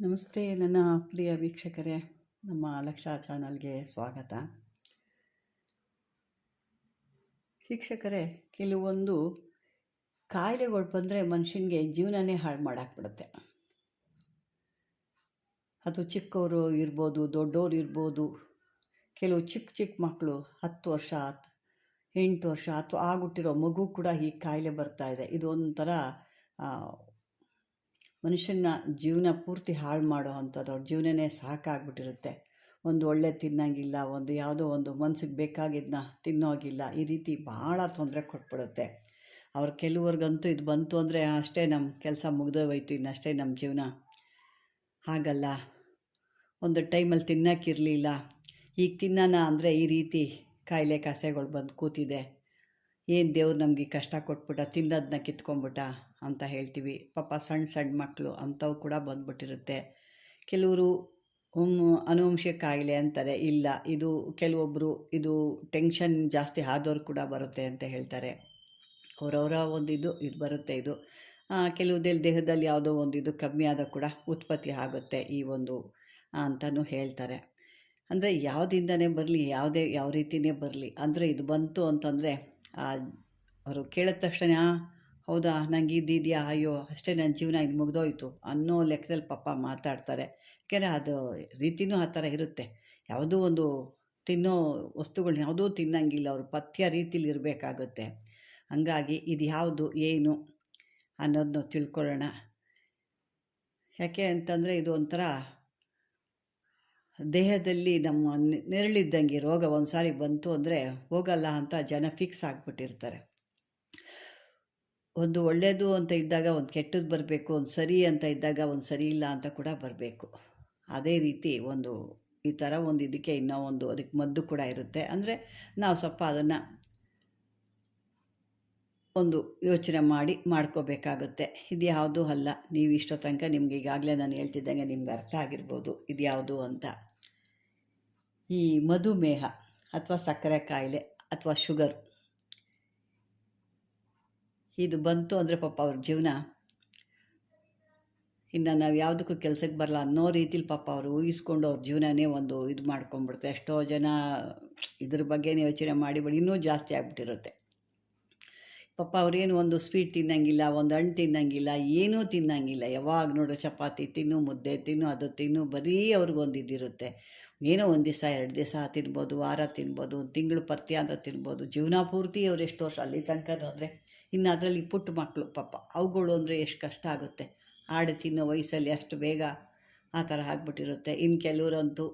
ನಮಸ್ತೆ, ನನ್ನ ಪ್ರಿಯ ವೀಕ್ಷಕರೇ. ನಮ್ಮ ಲಕ್ಷ ಚಾನಲ್ಗೆ ಸ್ವಾಗತ. ವೀಕ್ಷಕರೇ, ಕೆಲವೊಂದು ಕಾಯಿಲೆಗಳು ಬಂದರೆ ಮನುಷ್ಯನಿಗೆ ಜೀವನನೇ ಹಾಳು ಮಾಡಾಕ್ಬಿಡುತ್ತೆ. ಅದು ಚಿಕ್ಕವರು ಇರ್ಬೋದು, ದೊಡ್ಡವರು ಇರ್ಬೋದು, ಕೆಲವು ಚಿಕ್ಕ ಚಿಕ್ಕ ಮಕ್ಕಳು ಹತ್ತು ವರ್ಷ ಎಂಟು ವರ್ಷ ಅಥವಾ ಆಗುಟ್ಟಿರೋ ಮಗು ಕೂಡ ಈ ಕಾಯಿಲೆ ಬರ್ತಾ ಇದೆ. ಇದು ಮನುಷ್ಯನ ಜೀವನ ಪೂರ್ತಿ ಹಾಳು ಮಾಡೋ ಅಂಥದ್ದು ಅವ್ರ ಜೀವನನೇ ಸಾಕಾಗ್ಬಿಟ್ಟಿರುತ್ತೆ. ಒಂದು ಒಳ್ಳೆ ತಿನ್ನಂಗಿಲ್ಲ, ಒಂದು ಯಾವುದೋ ಒಂದು ಮನಸ್ಸಿಗೆ ಬೇಕಾಗಿದ್ದನ್ನ ತಿನ್ನೋಗಿಲ್ಲ, ಈ ರೀತಿ ಭಾಳ ತೊಂದರೆ ಕೊಟ್ಬಿಡುತ್ತೆ. ಅವ್ರ ಕೆಲವ್ರಿಗಂತೂ ಇದು ಬಂತು ಅಂದರೆ ಅಷ್ಟೇ ನಮ್ಮ ಕೆಲಸ ಮುಗ್ದೋಯ್ತು, ಇನ್ನಷ್ಟೇ ನಮ್ಮ ಜೀವನ. ಹಾಗಲ್ಲ, ಒಂದು ಟೈಮಲ್ಲಿ ತಿನ್ನೋಕ್ಕಿರಲಿಲ್ಲ ಈಗ ತಿನ್ನೋಣ ಅಂದರೆ ಈ ರೀತಿ ಕಾಯಿಲೆ ಕಸೆಗಳು ಬಂದು ಕೂತಿದೆ. ಏನು ದೇವ್ರು ನಮಗೆ ಕಷ್ಟ ಕೊಟ್ಬಿಟ್ಟ, ತಿನ್ನೋದನ್ನ ಕಿತ್ಕೊಂಬಿಟ್ಟ ಅಂತ ಹೇಳ್ತೀವಿ. ಪಾಪ ಸಣ್ಣ ಸಣ್ಣ ಮಕ್ಕಳು ಅಂಥವು ಕೂಡ ಬಂದ್ಬಿಟ್ಟಿರುತ್ತೆ. ಕೆಲವರು ಅನುವಂಶ ಕಾಯಿಲೆ ಅಂತಾರೆ. ಇಲ್ಲ ಇದು ಕೆಲವೊಬ್ಬರು ಇದು ಟೆನ್ಷನ್ ಜಾಸ್ತಿ ಆದವ್ರು ಕೂಡ ಬರುತ್ತೆ ಅಂತ ಹೇಳ್ತಾರೆ. ಅವರವರ ಒಂದು ಇದು ಇದು ಬರುತ್ತೆ ಇದು. ಕೆಲವುದಲ್ಲಿ ದೇಹದಲ್ಲಿ ಯಾವುದೋ ಒಂದು ಇದು ಕಮ್ಮಿ ಆದ ಕೂಡ ಉತ್ಪತ್ತಿ ಆಗುತ್ತೆ ಈ ಒಂದು ಅಂತಲೂ ಹೇಳ್ತಾರೆ. ಅಂದರೆ ಯಾವುದಿಂದನೇ ಬರಲಿ ಯಾವುದೇ ಯಾವ ರೀತಿಯೇ ಬರಲಿ. ಅಂದರೆ ಇದು ಬಂತು ಅಂತಂದರೆ ಅವರು ಕೇಳಿದ ತಕ್ಷಣ "ಆ, ಹೌದಾ? ನಂಗೆ ಇದ್ದಿದೆಯಾ ಅಯ್ಯೋ, ಅಷ್ಟೇ ನನ್ನ ಜೀವನ ಇದು ಮುಗ್ದೋಯ್ತು. ಅನ್ನೋ ಲೆಕ್ಕದಲ್ಲಿ ಪಾಪ ಮಾತಾಡ್ತಾರೆ. ಯಾಕೆಂದರೆ ಅದು ರೀತಿನೂ ಆ ಥರ ಇರುತ್ತೆ. ಯಾವುದೋ ಒಂದು ತಿನ್ನೋ ವಸ್ತುಗಳನ್ನ ಯಾವುದೂ ತಿನ್ನಂಗಿಲ್ಲ. ಅವರು ಪಥ್ಯ ರೀತಿಲಿ ಇರಬೇಕಾಗುತ್ತೆ. ಹಂಗಾಗಿ ಇದು ಯಾವುದು, ಏನು ಅನ್ನೋದನ್ನ ತಿಳ್ಕೊಳ್ಳೋಣ. ಯಾಕೆ ಅಂತಂದರೆ ಇದು ಒಂಥರ ದೇಹದಲ್ಲಿ ನಮ್ಮ ನೆರಳಿದ್ದಂಗೆ ರೋಗ ಒಂದು ಸಾರಿ ಬಂತು ಅಂದರೆ ಹೋಗಲ್ಲ ಅಂತ ಜನ ಫಿಕ್ಸ್ ಆಗಿಬಿಟ್ಟಿರ್ತಾರೆ. ಒಂದು ಒಳ್ಳೆಯದು ಅಂತ ಇದ್ದಾಗ ಒಂದು ಕೆಟ್ಟದ್ದು ಬರಬೇಕು, ಒಂದು ಸರಿ ಅಂತ ಇದ್ದಾಗ ಒಂದು ಸರಿ ಇಲ್ಲ ಅಂತ ಕೂಡ ಬರಬೇಕು. ಅದೇ ರೀತಿ ಒಂದು ಈ ಥರ ಒಂದು ಇದಕ್ಕೆ ಇನ್ನೂ ಒಂದು ಅದಕ್ಕೆ ಮದ್ದು ಕೂಡ ಇರುತ್ತೆ. ಅಂದರೆ ನಾವು ಸ್ವಲ್ಪ ಅದನ್ನು ಒಂದು ಯೋಚನೆ ಮಾಡಿ ಮಾಡ್ಕೋಬೇಕಾಗುತ್ತೆ. ಇದು ಯಾವುದೂ ಅಲ್ಲ. ನೀವು ಇಷ್ಟೋ ತನಕ ನಿಮ್ಗೆ ಈಗಾಗಲೇ ನಾನು ಹೇಳ್ತಿದ್ದಂಗೆ ನಿಮ್ಗೆ ಅರ್ಥ ಆಗಿರ್ಬೋದು ಇದು ಯಾವುದು ಅಂತ. ಈ ಮಧುಮೇಹ ಅಥವಾ ಸಕ್ಕರೆ ಕಾಯಿಲೆ ಅಥವಾ ಶುಗರ್ ಇದು ಬಂತು ಅಂದರೆ ಪಾಪ ಅವ್ರ ಜೀವನ ಇನ್ನು ನಾವು ಯಾವುದಕ್ಕೂ ಕೆಲಸಕ್ಕೆ ಬರಲ್ಲ ಅನ್ನೋ ರೀತಿಲಿ ಪಾಪ ಅವರು ಊಹಿಸ್ಕೊಂಡು ಅವ್ರ ಜೀವನನೇ ಒಂದು ಇದು ಮಾಡ್ಕೊಂಡ್ಬಿಡ್ತಾರೆ ಎಷ್ಟೋ ಜನ ಇದ್ರ ಬಗ್ಗೆನೇ ಯೋಚನೆ ಮಾಡಿಬಿಡಿ ಇನ್ನೂ ಜಾಸ್ತಿ ಆಗಿಬಿಟ್ಟಿರುತ್ತೆ. ಪಾಪ ಅವ್ರೇನು ಒಂದು ಸ್ವೀಟ್ ತಿನ್ನಂಗಿಲ್ಲ, ಒಂದು ಹಣ್ಣು ತಿನ್ನಂಗಿಲ್ಲ, ಏನೂ ತಿನ್ನಂಗಿಲ್ಲ. ಯಾವಾಗ ನೋಡು ಚಪಾತಿ ತಿನ್ನು, ಮುದ್ದೆ ತಿನ್ನು, ಅದು ತಿನ್ನು, ಬರೀ ಅವ್ರಿಗೊಂದು ಇದಿರುತ್ತೆ. ಏನೋ ಒಂದು ದಿವಸ, ಎರಡು ದಿವಸ ತಿನ್ಬೋದು, ವಾರ ತಿನ್ಬೋದು, ಒಂದು ತಿಂಗಳು ಪಥ್ಯ ಅಂತ ತಿನ್ಬೋದು. ಜೀವನ ಪೂರ್ತಿ ಅವ್ರು ಎಷ್ಟು ವರ್ಷ ಅಲ್ಲಿ ತನಕ ಅಂದರೆ ಇನ್ನು ಅದರಲ್ಲಿ ಪುಟ್ಟ ಮಕ್ಕಳು ಪಾಪ. ಅವುಗಳು ಅಂದರೆ ಎಷ್ಟು ಕಷ್ಟ ಆಗುತ್ತೆ. ಆಡು ತಿನ್ನೋ ವಯಸ್ಸಲ್ಲಿ ಅಷ್ಟು ಬೇಗ ಆ ಥರ ಆಗ್ಬಿಟ್ಟಿರುತ್ತೆ. ಇನ್ನು ಕೆಲವರಂತೂ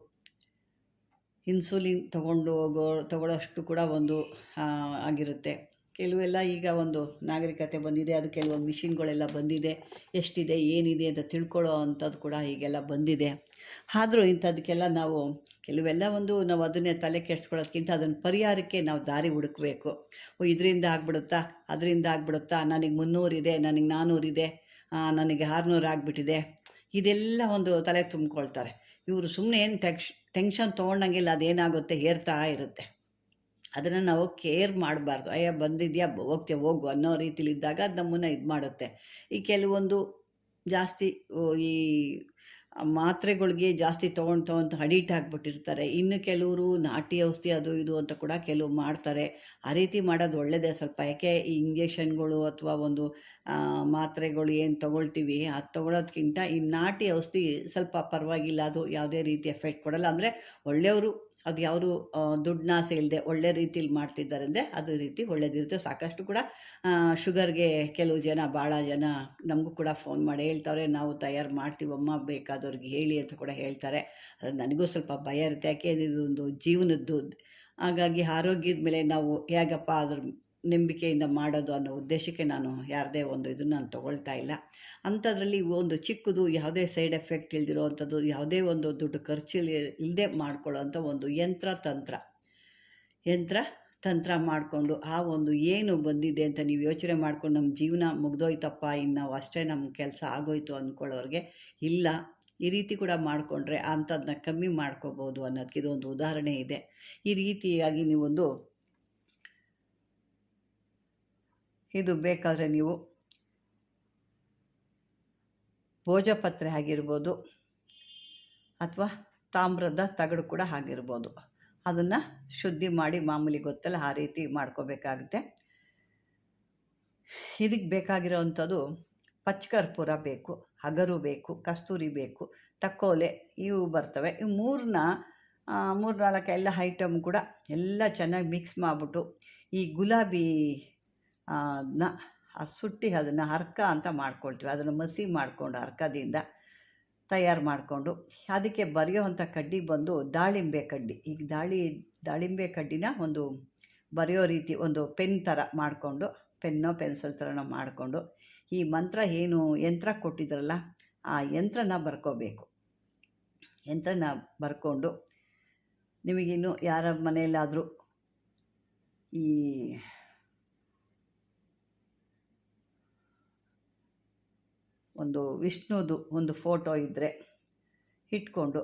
ಇನ್ಸುಲಿನ್ ತೊಗೊಂಡು ಹೋಗೋ ತಗೊಳ್ಳೋಷ್ಟು ಕೂಡ ಒಂದು ಆಗಿರುತ್ತೆ. ಕೆಲವೆಲ್ಲ ಈಗ ಒಂದು ನಾಗರಿಕತೆ ಬಂದಿದೆ, ಅದು ಕೆಲವೊಂದು ಮಿಷಿನ್ಗಳೆಲ್ಲ ಬಂದಿದೆ, ಎಷ್ಟಿದೆ, ಏನಿದೆ ಅಂತ ತಿಳ್ಕೊಳ್ಳೋ ಅಂಥದ್ದು ಕೂಡ ಈಗೆಲ್ಲ ಬಂದಿದೆ. ಆದರೂ ಇಂಥದಕ್ಕೆಲ್ಲ ನಾವು ಕೆಲವೆಲ್ಲ ಒಂದು ನಾವು ಅದನ್ನೇ ತಲೆ ಕೆಡ್ಸ್ಕೊಳ್ಳೋದ್ಕಿಂತ ಅದನ್ನು ಪರಿಹಾರಕ್ಕೆ ನಾವು ದಾರಿ ಹುಡುಕಬೇಕು. ಓ, ಇದರಿಂದ ಆಗ್ಬಿಡುತ್ತಾ? ಅದರಿಂದ ಆಗ್ಬಿಡುತ್ತಾ? ನನಗೆ ಮುನ್ನೂರಿದೆ ನನಗೆ ನಾನ್ನೂರಿದೆ ನನಗೆ ಆರುನೂರು ಆಗಿಬಿಟ್ಟಿದೆ. ಇದೆಲ್ಲ ಒಂದು ತಲೆ ತುಂಬ್ಕೊಳ್ತಾರೆ. ಇವರು ಸುಮ್ಮನೆ ಏನು ಟೆಕ್ಷ್, ಟೆನ್ಷನ್ ತೊಗೊಂಡಂಗಿಲ್ಲ, ಅದೇನಾಗುತ್ತೆ, ಏರ್ತಾ ಇರುತ್ತೆ. ಅದನ್ನು ನಾವು ಕೇರ್ ಮಾಡಬಾರ್ದು. ಅಯ್ಯ, ಬಂದಿದ್ಯಾ, ಹೋಗ್ತೀಯ, ಹೋಗು ಅನ್ನೋ ರೀತಿಲಿ ಇದ್ದಾಗ ಅದು ನಮ್ಮನ್ನು ಇದು ಮಾಡುತ್ತೆ. ಈ ಕೆಲವೊಂದು ಜಾಸ್ತಿ ಈ ಮಾತ್ರೆಗಳಿಗೆ ಜಾಸ್ತಿ ತೊಗೊಂಡು ತೊಗೊಂಡು ಅಡಿಟ್ ಆಗಿಬಿಟ್ಟಿರ್ತಾರೆ. ಇನ್ನು ಕೆಲವರು ನಾಟಿ ಔಷಧಿ ಅದು ಇದು ಅಂತ ಕೂಡ ಕೆಲವು ಮಾಡ್ತಾರೆ. ಆ ರೀತಿ ಮಾಡೋದು ಒಳ್ಳೆಯದೇ ಸ್ವಲ್ಪ. ಯಾಕೆ ಈ ಇಂಜೆಕ್ಷನ್ಗಳು ಅಥವಾ ಒಂದು ಮಾತ್ರೆಗಳು ಏನು ತೊಗೊಳ್ತೀವಿ ಅದು ತೊಗೊಳೋದ್ಕಿಂತ ಈ ನಾಟಿ ಔಷಧಿ ಸ್ವಲ್ಪ ಪರವಾಗಿಲ್ಲ. ಅದು ಯಾವುದೇ ರೀತಿ ಎಫೆಕ್ಟ್ ಕೊಡಲ್ಲ. ಅಂದರೆ ಒಳ್ಳೆಯವರು ಅದು ಯಾವುದು ದುಡ್ಡನ್ನಾಸೆ ಇಲ್ಲದೆ ಒಳ್ಳೆ ರೀತಿಲಿ ಮಾಡ್ತಿದ್ದಾರೆ ಅಂದರೆ ಅದು ರೀತಿ ಒಳ್ಳೇದಿರುತ್ತೆ. ಸಾಕಷ್ಟು ಕೂಡ ಶುಗರ್ಗೆ ಕೆಲವು ಜನ, ಭಾಳ ಜನ ನಮಗೂ ಕೂಡ ಫೋನ್ ಮಾಡಿ ಹೇಳ್ತಾರೆ, ನಾವು ತಯಾರು ಮಾಡ್ತೀವಮ್ಮ, ಬೇಕಾದವ್ರಿಗೆ ಹೇಳಿ ಅಂತ ಕೂಡ ಹೇಳ್ತಾರೆ. ಅದು ನನಗೂ ಸ್ವಲ್ಪ ಭಯ ಇರುತ್ತೆ. ಯಾಕೆ ಇದೊಂದು ಜೀವನದ್ದು. ಹಾಗಾಗಿ ಆರೋಗ್ಯದ ಮೇಲೆ ನಾವು ಹೇಗಪ್ಪ ಅದ್ರ ನಂಬಿಕೆಯಿಂದ ಮಾಡೋದು ಅನ್ನೋ ಉದ್ದೇಶಕ್ಕೆ ನಾನು ಯಾರದೇ ಒಂದು ಇದನ್ನು ನಾನು ತೊಗೊಳ್ತಾ ಇಲ್ಲ. ಅಂಥದ್ರಲ್ಲಿ ಒಂದು ಚಿಕ್ಕದು ಯಾವುದೇ ಸೈಡ್ ಎಫೆಕ್ಟ್ ಇಲ್ದಿರೋ ಅಂಥದ್ದು ಯಾವುದೇ ಒಂದು ದುಡ್ಡು ಖರ್ಚು ಇಲ್ಲದೆ ಮಾಡ್ಕೊಳ್ಳೋ ಒಂದು ಯಂತ್ರ, ತಂತ್ರ. ಯಂತ್ರ, ತಂತ್ರ ಮಾಡಿಕೊಂಡು ಆ ಒಂದು ಏನು ಬಂದಿದೆ ಅಂತ ನೀವು ಯೋಚನೆ ಮಾಡ್ಕೊಂಡು ನಮ್ಮ ಜೀವನ ಮುಗ್ದೋಯ್ತಪ್ಪ, ಇನ್ನು ಅಷ್ಟೇ ನಮ್ಮ ಕೆಲಸ ಆಗೋಯ್ತು ಅಂದ್ಕೊಳ್ಳೋರಿಗೆ ಇಲ್ಲ. ಈ ರೀತಿ ಕೂಡ ಮಾಡಿಕೊಂಡ್ರೆ ಅಂಥದ್ದನ್ನ ಕಮ್ಮಿ ಮಾಡ್ಕೋಬೋದು ಅನ್ನೋದಕ್ಕೆ ಇದೊಂದು ಉದಾಹರಣೆ ಇದೆ. ಈ ರೀತಿಯಾಗಿ ನೀವೊಂದು ಇದು ಬೇಕಾದರೆ ನೀವು ಭೋಜಪತ್ರೆ ಆಗಿರ್ಬೋದು ಅಥವಾ ತಾಮ್ರದ ತಗಡು ಕೂಡ ಆಗಿರ್ಬೋದು. ಅದನ್ನು ಶುದ್ಧಿ ಮಾಡಿ ಮಾಮೂಲಿ ಗೊತ್ತಲ್ಲ, ಆ ರೀತಿ ಮಾಡ್ಕೋಬೇಕಾಗುತ್ತೆ. ಇದಕ್ಕೆ ಬೇಕಾಗಿರೋವಂಥದ್ದು ಪಚ್ಕರ್ಪೂರ ಬೇಕು, ಹಗರು ಬೇಕು, ಕಸ್ತೂರಿ ಬೇಕು, ತಕ್ಕೋಲೆ ಇವು ಬರ್ತವೆ. ಇವು ಮೂರನ್ನ ಮೂರು ನಾಲ್ಕು ಎಲ್ಲ ಐಟಮ್ ಕೂಡ ಎಲ್ಲ ಚೆನ್ನಾಗಿ ಮಿಕ್ಸ್ ಮಾಡಿಬಿಟ್ಟು ಈ ಗುಲಾಬಿ ಅದನ್ನ ಆ ಸುಟ್ಟಿ ಅದನ್ನು ಹರ್ಕ ಅಂತ ಮಾಡ್ಕೊಳ್ತೀವಿ. ಅದನ್ನು ಮಸಿ ಮಾಡಿಕೊಂಡು ಹರ್ಕದಿಂದ ತಯಾರು ಮಾಡಿಕೊಂಡು ಅದಕ್ಕೆ ಬರೆಯೋವಂಥ ಕಡ್ಡಿ ಬಂದು ದಾಳಿಂಬೆ ಕಡ್ಡಿ. ಈಗ ದಾಳಿ, ದಾಳಿಂಬೆ ಕಡ್ಡಿನ ಒಂದು ಬರೆಯೋ ರೀತಿ ಒಂದು ಪೆನ್ ಥರ ಮಾಡಿಕೊಂಡು, ಪೆನ್ನೋ ಪೆನ್ಸಿಲ್ ಥರನೋ ಮಾಡಿಕೊಂಡು ಈ ಮಂತ್ರ ಏನು ಯಂತ್ರ ಕೊಟ್ಟಿದ್ರಲ್ಲ, ಆ ಯಂತ್ರನ ಬರ್ಕೋಬೇಕು. ಯಂತ್ರನ ಬರ್ಕೊಂಡು ನಿಮಗಿನ್ನು ಯಾರ ಮನೆಯಲ್ಲಾದರೂ ಈ ಒಂದು ವಿಷ್ಣುದು ಒಂದು ಫೋಟೋ ಇದ್ದರೆ ಇಟ್ಕೊಂಡು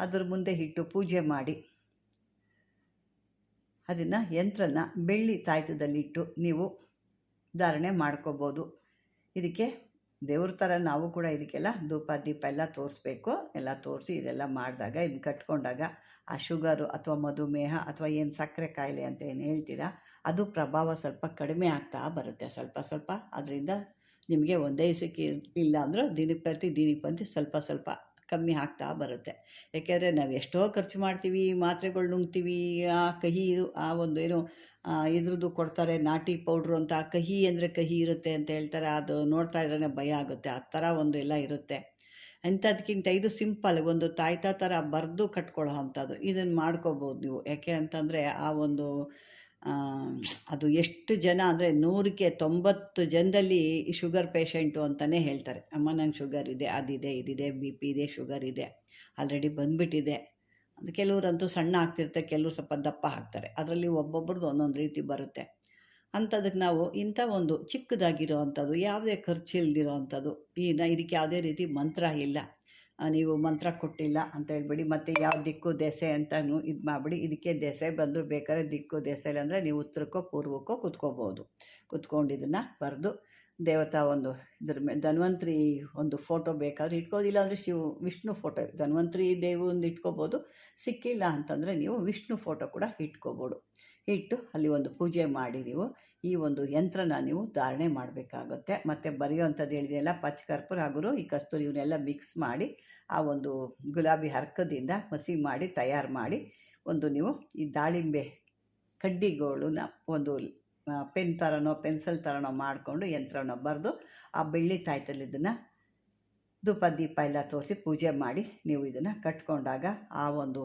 ಅದ್ರ ಮುಂದೆ ಇಟ್ಟು ಪೂಜೆ ಮಾಡಿ. ಅದನ್ನು ಯಂತ್ರನ ಬೆಳ್ಳಿ ತಾಯ್ತದಲ್ಲಿಟ್ಟು ನೀವು ಧಾರಣೆ ಮಾಡ್ಕೋಬೋದು. ಇದಕ್ಕೆ ದೇವ್ರ ಥರ ನಾವು ಕೂಡ ಇದಕ್ಕೆಲ್ಲ ಧೂಪ, ದೀಪ ಎಲ್ಲ ತೋರಿಸ್ಬೇಕು. ಎಲ್ಲ ತೋರಿಸಿ ಇದೆಲ್ಲ ಮಾಡಿದಾಗ ಇದನ್ನ ಕಟ್ಕೊಂಡಾಗ ಆ ಶುಗರು ಅಥವಾ ಮಧುಮೇಹ ಅಥವಾ ಏನು ಸಕ್ಕರೆ ಕಾಯಿಲೆ ಅಂತ ಏನು ಹೇಳ್ತೀರಾ, ಅದು ಪ್ರಭಾವ ಸ್ವಲ್ಪ ಕಡಿಮೆ ಆಗ್ತಾ ಬರುತ್ತೆ. ಸ್ವಲ್ಪ ಸ್ವಲ್ಪ. ಅದರಿಂದ ನಿಮಗೆ ಒಂದೇ ಸಿಕ್ಕಿ ಇಲ್ಲ ಅಂದರೂ ದಿನಕ್ಕೆ ಪ್ರತಿ ದಿನಕ್ಕೆ ಬಂದು ಸ್ವಲ್ಪ ಸ್ವಲ್ಪ ಕಮ್ಮಿ ಆಗ್ತಾ ಬರುತ್ತೆ. ಏಕೆಂದರೆ ನಾವು ಎಷ್ಟೋ ಖರ್ಚು ಮಾಡ್ತೀವಿ, ಮಾತ್ರೆಗಳು ನುಂಗ್ತೀವಿ, ಆ ಕಹಿ ಆ ಒಂದು ಏನು ಇದ್ರದ್ದು ಕೊಡ್ತಾರೆ, ನಾಟಿ ಪೌಡ್ರು ಅಂತ ಕಹಿ ಅಂದರೆ ಕಹಿ ಇರುತ್ತೆ ಅಂತ ಹೇಳ್ತಾರೆ. ಅದು ನೋಡ್ತಾ ಇದ್ರೇ ಭಯ ಆಗುತ್ತೆ. ಆ ಥರ ಒಂದು ಎಲ್ಲ ಇರುತ್ತೆ. ಅಂಥದ್ಕಿಂತ ಇದು ಸಿಂಪಲ್ ಒಂದು ತಾಯ್ತಾ ಥರ ಬರೆದು ಕಟ್ಕೊಳ್ಳೋ ಅಂಥದ್ದು. ಇದನ್ನು ಮಾಡ್ಕೋಬೋದು ನೀವು. ಯಾಕೆ ಅಂತಂದರೆ ಆ ಒಂದು ಅದು ಎಷ್ಟು ಜನ ಅಂದರೆ ನೂರಕ್ಕೆ ತೊಂಬತ್ತು ಜನದಲ್ಲಿ ಶುಗರ್ ಪೇಷಂಟು ಅಂತಲೇ ಹೇಳ್ತಾರೆ. ಅಮ್ಮ, ನಂಗೆ ಶುಗರ್ ಇದೆ, ಅದಿದೆ, ಇದಿದೆ, ಬಿ ಪಿ ಇದೆ, ಶುಗರ್ ಇದೆ, ಆಲ್ರೆಡಿ ಬಂದುಬಿಟ್ಟಿದೆ. ಅದು ಕೆಲವರಂತೂ ಸಣ್ಣ ಆಗ್ತಿರುತ್ತೆ, ಕೆಲವರು ಸ್ವಲ್ಪ ದಪ್ಪ ಹಾಕ್ತಾರೆ ಅದರಲ್ಲಿ ಒಬ್ಬೊಬ್ರದ್ದು ಒಂದೊಂದು ರೀತಿ ಬರುತ್ತೆ. ಅಂಥದಕ್ಕೆ ನಾವು ಇಂಥ ಒಂದು ಚಿಕ್ಕದಾಗಿರೋ ಅಂಥದ್ದು ಯಾವುದೇ ಖರ್ಚಿಲ್ದಿರೋ ಅಂಥದ್ದು ಈ ಇದಕ್ಕೆ ಯಾವುದೇ ರೀತಿ ಮಂತ್ರ ಇಲ್ಲ. ನೀವು ಮಂತ್ರ ಕೊಟ್ಟಿಲ್ಲ ಅಂತ ಹೇಳ್ಬಿಡಿ, ಮತ್ತು ಯಾವ ದಿಕ್ಕು ದೆಸೆ ಅಂತಲೂ ಇದು ಮಾಡಿಬಿಡಿ. ಇದಕ್ಕೆ ದೆಸೆ ಬಂದರೂ ಬೇಕಾದ್ರೆ ದಿಕ್ಕು ದೆಸೆ ಅಂದರೆ ನೀವು ಉತ್ತರಕ್ಕೋ ಪೂರ್ವಕ್ಕೋ ಕುತ್ಕೋಬೋದು. ಕುತ್ಕೊಂಡು ಇದನ್ನು ಬರೆದು ದೇವತಾ ಒಂದು ಇದ್ರ ಮೇಲೆ ಧನ್ವಂತ್ರಿ ಒಂದು ಫೋಟೋ ಬೇಕಾದ್ರೆ ಇಟ್ಕೋದಿಲ್ಲ ಅಂದರೆ ಶಿವ, ವಿಷ್ಣು ಫೋಟೋ, ಧನ್ವಂತ್ರಿ ಒಂದು ಇಟ್ಕೋಬೋದು. ಸಿಕ್ಕಿಲ್ಲ ಅಂತಂದರೆ ನೀವು ವಿಷ್ಣು ಫೋಟೋ ಕೂಡ ಇಟ್ಕೋಬೋದು. ಇಟ್ಟು ಅಲ್ಲಿ ಒಂದು ಪೂಜೆ ಮಾಡಿ ನೀವು ಈ ಒಂದು ಯಂತ್ರನ ನೀವು ಧಾರಣೆ ಮಾಡಬೇಕಾಗುತ್ತೆ. ಮತ್ತು ಬರೆಯುವಂಥದ್ದು ಪಚ್ಚ ಕರ್ಪೂರ ಹಗುರು ಈ ಕಸ್ತೂರಿ ಇವನ್ನೆಲ್ಲ ಮಿಕ್ಸ್ ಮಾಡಿ, ಆ ಒಂದು ಗುಲಾಬಿ ಹರ್ಕದಿಂದ ಮಸಿ ಮಾಡಿ, ತಯಾರು ಮಾಡಿ, ಒಂದು ನೀವು ಈ ದಾಳಿಂಬೆ ಕಡ್ಡಿಗಳನ್ನ ಒಂದು ಪೆನ್ ಥರನೋ ಪೆನ್ಸಿಲ್ ಥರನೋ ಮಾಡಿಕೊಂಡು ಯಂತ್ರನ ಬರೆದು ಆ ಬೆಳ್ಳಿ ತಾಯ್ತಲ್ಲಿ ಇದನ್ನು ಧೂಪ ದೀಪ ಎಲ್ಲ ತೋರಿಸಿ ಪೂಜೆ ಮಾಡಿ ನೀವು ಇದನ್ನು ಕಟ್ಕೊಂಡಾಗ ಆ ಒಂದು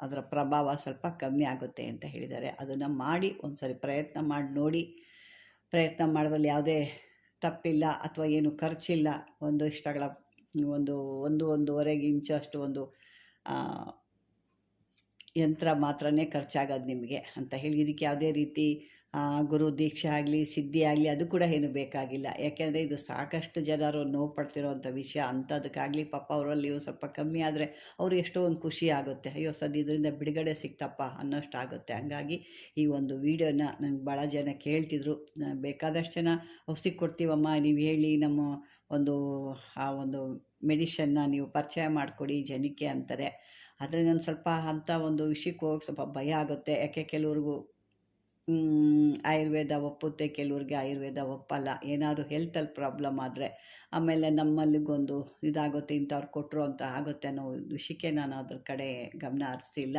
ಅದರ ಪ್ರಭಾವ ಸ್ವಲ್ಪ ಕಮ್ಮಿ ಆಗುತ್ತೆ ಅಂತ ಹೇಳಿದ್ದಾರೆ. ಅದನ್ನು ಮಾಡಿ ಒಂದು ಸರಿ ಪ್ರಯತ್ನ ಮಾಡಿ ನೋಡಿ. ಪ್ರಯತ್ನ ಮಾಡೋದ್ರಲ್ಲಿ ಯಾವುದೇ ತಪ್ಪಿಲ್ಲ ಅಥವಾ ಏನು ಖರ್ಚಿಲ್ಲ. ಒಂದು ಇಷ್ಟಗಳ ಒಂದು ಒಂದು ಒಂದೂವರೆಗೆ ಇಂಚು ಅಷ್ಟು ಒಂದು ಯಂತ್ರ ಮಾತ್ರನೇ ಖರ್ಚಾಗೋದು ನಿಮಗೆ ಅಂತ ಹೇಳಿ. ಇದಕ್ಕೆ ಯಾವುದೇ ರೀತಿ ಗುರು ದೀಕ್ಷೆ ಆಗಲಿ, ಸಿದ್ಧಿ ಆಗಲಿ ಅದು ಕೂಡ ಏನು ಬೇಕಾಗಿಲ್ಲ. ಯಾಕೆಂದರೆ ಇದು ಸಾಕಷ್ಟು ಜನರು ನೋವು ಪಡ್ತಿರೋವಂಥ ವಿಷಯ ಅಂಥದಕ್ಕಾಗಲಿ ಪಾಪ ಅವರಲ್ಲಿ ಸ್ವಲ್ಪ ಕಮ್ಮಿ ಆದರೆ ಅವರು ಎಷ್ಟೋ ಒಂದು ಖುಷಿ ಆಗುತ್ತೆ. ಅಯ್ಯೋ, ಸದ್ ಇದರಿಂದ ಬಿಡುಗಡೆ ಸಿಕ್ತಪ್ಪ ಅನ್ನೋಷ್ಟು ಆಗುತ್ತೆ ಹಂಗಾಗಿ ಈ ಒಂದು ವೀಡಿಯೋನ ನನಗೆ ಭಾಳ ಜನ ಕೇಳ್ತಿದ್ರು. ಬೇಕಾದಷ್ಟು ಜನ ಔಷಧಿ ಕೊಡ್ತೀವಮ್ಮ, ನೀವು ಹೇಳಿ ನಮ್ಮ ಒಂದು, ಆ ಒಂದು ಮೆಡಿಷನ್ನ ನೀವು ಪರಿಚಯ ಮಾಡಿಕೊಡಿ ಜನಕ್ಕೆ ಅಂತಾರೆ. ಆದರೆ ನಾನು ಸ್ವಲ್ಪ ಅಂಥ ಒಂದು ವಿಷಯಕ್ಕೆ ಹೋಗಿ ಸ್ವಲ್ಪ ಭಯ ಆಗುತ್ತೆ. ಯಾಕೆ ಕೆಲವ್ರಿಗೂ ಆಯುರ್ವೇದ ಒಪ್ಪುತ್ತೆ ಕೆಲವ್ರಿಗೆ ಆಯುರ್ವೇದ ಒಪ್ಪಲ್ಲ. ಏನಾದರೂ ಹೆಲ್ತಲ್ಲಿ ಪ್ರಾಬ್ಲಮ್ ಆದರೆ, ಆಮೇಲೆ ನಮ್ಮಲ್ಲಿಗೊಂದು ಇದಾಗುತ್ತೆ, ಇಂಥವ್ರು ಕೊಟ್ಟರು ಅಂತ ಆಗುತ್ತೆ ಅನ್ನೋ ವಿಷಯಕ್ಕೆ ನಾನು ಅದ್ರ ಕಡೆ ಗಮನ ಹರಿಸಿಲ್ಲ.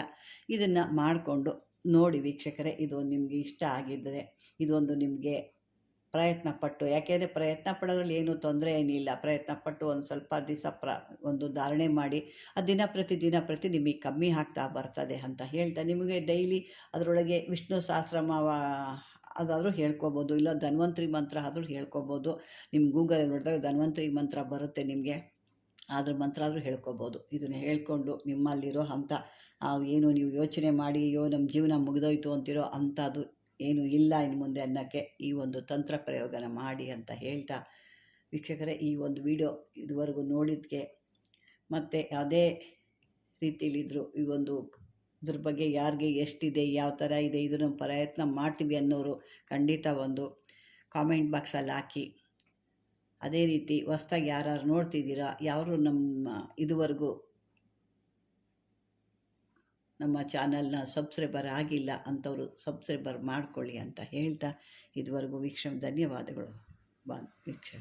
ಇದನ್ನು ಮಾಡಿಕೊಂಡು ನೋಡಿ ವೀಕ್ಷಕರೇ, ಇದು ನಿಮಗೆ ಇಷ್ಟ ಆಗಿದ್ದರೆ, ಇದೊಂದು ನಿಮಗೆ ಪ್ರಯತ್ನ ಪಟ್ಟು ಯಾಕೆಂದರೆ ಪ್ರಯತ್ನ ಪಡೋದ್ರಲ್ಲಿ ಏನೂ ತೊಂದರೆ ಏನಿಲ್ಲ. ಪ್ರಯತ್ನ ಪಟ್ಟು ಒಂದು ಸ್ವಲ್ಪ ದಿವಸ ಪ್ರ, ಒಂದು ಧಾರಣೆ ಮಾಡಿ ಆ ದಿನ ಪ್ರತಿ ದಿನ ಪ್ರತಿ ನಿಮಗೆ ಕಮ್ಮಿ ಆಗ್ತಾ ಬರ್ತದೆ ಅಂತ ಹೇಳ್ತಾ, ನಿಮಗೆ ಡೈಲಿ ಅದರೊಳಗೆ ವಿಷ್ಣು ಸಹಸ್ರಮ ಅದಾದರೂ ಹೇಳ್ಕೊಬೋದು, ಇಲ್ಲ ಧನ್ವಂತ್ರಿ ಮಂತ್ರ ಆದರೂ ಹೇಳ್ಕೊಬೋದು. ನಿಮ್ಮ ಗೂಗಲಲ್ಲಿ ನೋಡಿದಾಗ ಧನ್ವಂತ್ರಿ ಮಂತ್ರ ಬರುತ್ತೆ ನಿಮಗೆ ಅದ್ರ ಮಂತ್ರ ಆದರೂ ಹೇಳ್ಕೊಬೋದು. ಇದನ್ನು ಹೇಳ್ಕೊಂಡು ನಿಮ್ಮಲ್ಲಿರೋ ಅಂಥ ಏನು ನೀವು ಯೋಚನೆ ಮಾಡಿ, ಅಯ್ಯೋ ನಮ್ಮ ಜೀವನ ಮುಗಿದೋಯ್ತು ಅಂತಿರೋ ಅಂಥದ್ದು ಏನು ಇಲ್ಲ ಇನ್ನು ಮುಂದೆ ಅನ್ನೋಕ್ಕೆ ಈ ಒಂದು ತಂತ್ರ ಪ್ರಯೋಗನ ಮಾಡಿ ಅಂತ ಹೇಳ್ತಾ, ವೀಕ್ಷಕರೇ, ಈ ಒಂದು ವಿಡಿಯೋ ಇದುವರೆಗೂ ನೋಡಿದ್ಕೆ ಮತ್ತು ಯಾವುದೇ ರೀತಿಯಲ್ಲಿದ್ದರು ಈ ಒಂದು ಇದ್ರ ಬಗ್ಗೆ ಯಾರಿಗೆ ಎಷ್ಟಿದೆ, ಯಾವ ಥರ ಇದೆ ಇದನ್ನು ಪ್ರಯತ್ನ ಮಾಡ್ತೀವಿ ಅನ್ನೋರು ಖಂಡಿತ ಒಂದು ಕಾಮೆಂಟ್ ಬಾಕ್ಸಲ್ಲಿ ಹಾಕಿ. ಅದೇ ರೀತಿ ಹೊಸ್ದಾಗಿ ಯಾರು ನೋಡ್ತಿದ್ದೀರಾ, ಯಾರು ನಮ್ಮ ಇದುವರೆಗೂ ನಮ್ಮ ಚಾನಲ್ನ ಸಬ್ಸ್ಕ್ರೈಬರ್ ಆಗಿಲ್ಲ ಅಂಥವರು ಸಬ್ಸ್ಕ್ರೈಬರ್ ಮಾಡ್ಕೊಳ್ಳಿ ಅಂತ ಹೇಳ್ತಾ ಇದುವರೆಗೂ ವೀಕ್ಷಣೆ ಧನ್ಯವಾದಗಳು. ಬಾ ವೀಕ್ಷಣೆ.